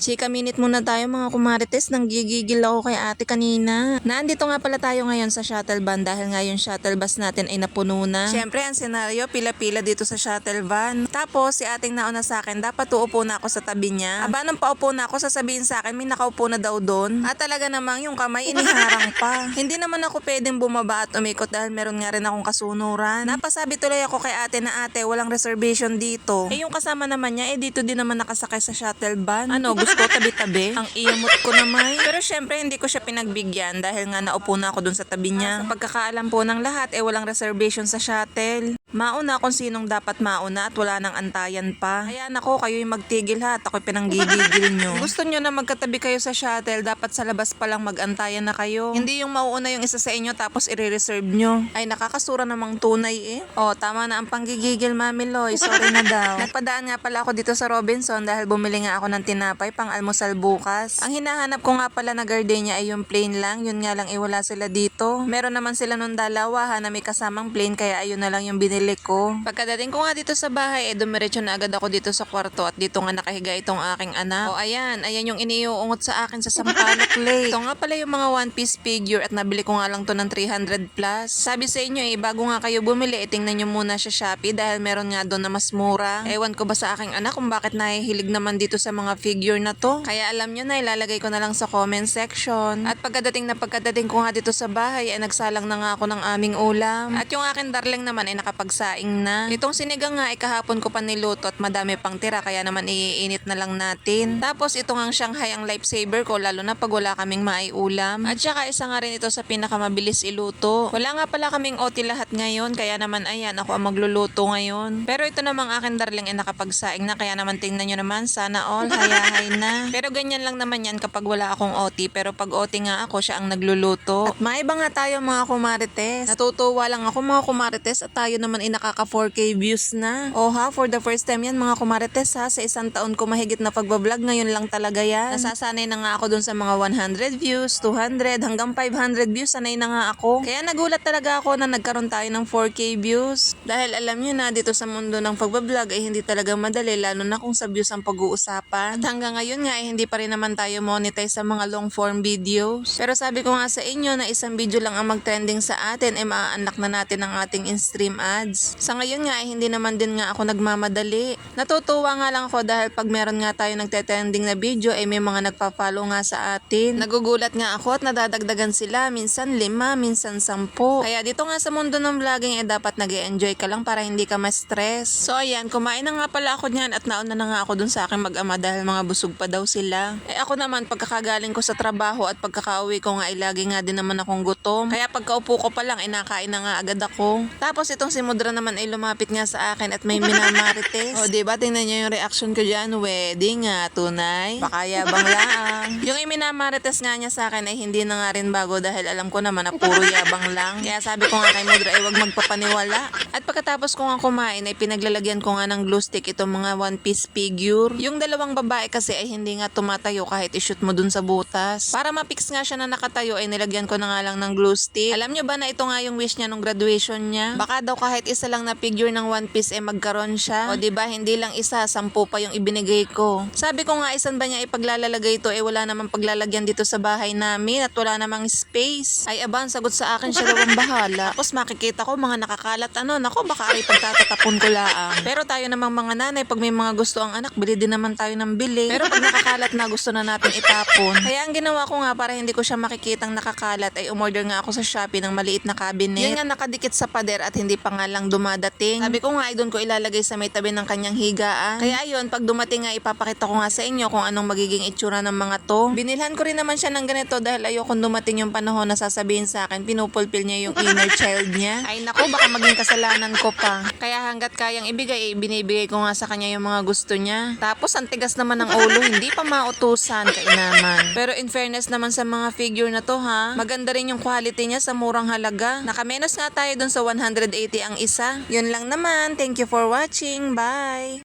Chika minute muna tayo mga kumarites nang gigigil ako kay ate kanina. Naandito nga pala tayo ngayon sa shuttle van dahil nga yung shuttle bus natin ay napuno na. Siyempre ang senaryo pila-pila dito sa shuttle van. Tapos si ating nauna sa akin dapat uupo na ako sa tabi niya. Aba nang paupo na ako sasabihin sa akin may nakaupo na daw doon. At talaga namang yung kamay iniharang pa. Hindi naman ako pwedeng bumaba at umikot dahil meron nga rin akong kasunuran. Napasabi tuloy ako kay ate na ate walang reservation dito. Eh yung kasama naman niya eh dito din naman nakasakay sa shuttle van. Ano gusto tabi-tabi? Ang iyamot ko naman. Pero syempre hindi ko siya pinagbigyan dahil nga naupo na ako dun sa tabi niya. Sa pagkakaalam po ng lahat eh walang reservation sa shuttle. Mauna kung sinong dapat mauna at wala nang antayan pa. Kaya nako, kayo yung magtigil ha at ako'y pinanggigigil nyo. Gusto nyo na magkatabi kayo sa shuttle, dapat sa labas pa lang magantayan na kayo. Hindi yung mauuna yung isa sa inyo tapos i-reserve nyo. Ay nakakasura namang tunay eh. Oh, tama na ang panggigigil Mami Loy, sorry na daw. Nagpadaan nga pala ako dito sa Robinson dahil bumili nga ako ng tinapay pang almusal bukas. Ang hinahanap ko nga pala na gardenia ay yung plain lang, yun nga lang iwala sila dito. Meron naman sila nung dalawa ha na may kasamang plain kaya ayun na lang yung binili ko. Pagkadating ko nga dito sa bahay, eh dumiretso na agad ako dito sa kwarto at dito nga nakahiga itong aking anak. O ayan, ayan yung iniuungot sa akin sa Sampaloc Lake. Ito nga pala yung mga one piece figure at nabili ko nga lang to ng 300 plus. Sabi sa inyo eh, bago nga kayo bumili, eh, tingnan nyo muna sa Shopee dahil meron nga doon na mas mura. Ewan ko ba sa aking anak kung bakit nahihilig naman dito sa mga figure na to. Kaya alam nyo na, ilalagay ko na lang sa comment section. At pagkadating na pagkadating ko nga dito sa bahay, ay nagsalang na nga ako ng aming ulam. At yung akin darling naman ay nakapagsaing na. Itong sinigang nga ay kahapon ko pa niluto at madami pang tira kaya naman iinit na lang natin. Tapos ito nga ang Shanghai ang lifesaver ko lalo na pag wala kaming maiulam. At saka isa nga rin ito sa pinakamabilis iluto. Wala nga pala kaming OT lahat ngayon kaya naman ayan ako ang magluluto ngayon. Pero ito namang akin darling ay nakapagsaing na kaya naman tingnan nyo naman sana all hayahay na. Pero ganyan lang naman yan kapag wala akong OT pero pag OT nga ako siya ang nagluluto. At maiba nga tayo mga kumarites. Natutuwa lang ako mga kumarites at tayo naman ay nakaka 4K views na. O ha, for the first time yan mga kumarites ha, sa isang taon ko mahigit na pagbablog ngayon lang talaga yan. Nasasanay na nga ako dun sa mga 100 views, 200 hanggang 500 views sanay na nga ako. Kaya nagulat talaga ako na nagkaroon tayo ng 4K views. Dahil alam nyo na dito sa mundo ng pagbablog ay hindi talaga madali lalo na kung sa views ang pag-uusapan. At hanggang ngayon nga ay hindi pa rin naman tayo monetize sa mga long form videos. Pero sabi ko nga sa inyo na isang video lang ang mag-trending sa atin ay maa-unlock na natin ang ating in-stream ads. Sa ngayon nga ay hindi naman din nga ako nagmamadali. Natutuwa nga lang ako dahil pag meron nga tayo nagte-trending na video ay may mga nagpa-follow nga sa atin. Nagugulat nga ako at nadadagdagan sila minsan lima, minsan sampo. Kaya dito nga sa mundo ng vlogging ay dapat nag enjoy ka lang para hindi ka ma-stress. So ayan, kumain na nga pala ako niyan at nauna na nga ako dun sa aking mag-ama dahil mga busog pa daw sila. Eh ako naman pagkakagaling ko sa trabaho at pagkakauwi ko nga ay lagi nga din naman akong gutom. Kaya pagkaupo ko pa lang ay nakain na nga agad ako. Tapos itong si Mudra naman ay lumapit nga sa akin at may minamarites. o diba, tingnan niyo yung reaction ko dyan. Wedding nga, tunay. Baka yabang lang. Yung iminamarites nga niya sa akin ay hindi na nga rin bago dahil alam ko naman na puro yabang lang. Kaya sabi ko nga kay Mudra ay wag magpapaniwala. At pagkatapos ko nga kumain ay pinaglalagyan ko nga ng glue stick itong mga one piece figure. Yung dalawang babae kasi ay hindi nga tumatayo kahit i-shoot mo dun sa butas. Para mapix nga siya na nakatayo ay nilagyan ko na nga lang ng glue stick. Alam nyo ba na ito nga yung wish niya nung graduation niya? Baka daw kahit isa lang na figure ng one piece eh magkaroon siya. O di ba hindi lang isa, sampu pa yung ibinigay ko. Sabi ko nga isan ba niya ipaglalalagay ito eh wala namang paglalagyan dito sa bahay namin at wala namang space. Ay aban, sagot sa akin siya daw bahala. Tapos makikita ko mga nakakalat ano, nako baka ay pagtatatapon ko laang. Pero tayo namang mga nanay, pag may mga gusto ang anak, bili din naman tayo ng bili. Pero pag nakakalat na gusto na natin itapon. Kaya ang ginawa ko nga para hindi ko siya makikitang nakakalat ay umorder nga ako sa Shopee ng maliit na cabinet. Yun nga nakadikit sa pader at hindi pa nga lang dumadating. Sabi ko nga ay doon ko ilalagay sa may tabi ng kanyang higaan. Kaya ayun, pag dumating nga ipapakita ko nga sa inyo kung anong magiging itsura ng mga to. Binilhan ko rin naman siya ng ganito dahil ayokong dumating yung panahon na sasabihin sa akin, pinupulpil niya yung inner child niya. Ay nako, baka maging kasalanan ko pa. Kaya hanggat kayang ibigay, eh, binibigay ko nga sa kanya yung mga gusto niya. Tapos ang tigas naman ng ulo, hindi pa mautusan, kainaman. Pero in fairness naman sa mga figure na to ha, maganda rin yung quality niya sa murang halaga. Nakamenos nga tayo dun sa 180 ang isa. Yun lang naman. Thank you for watching. Bye!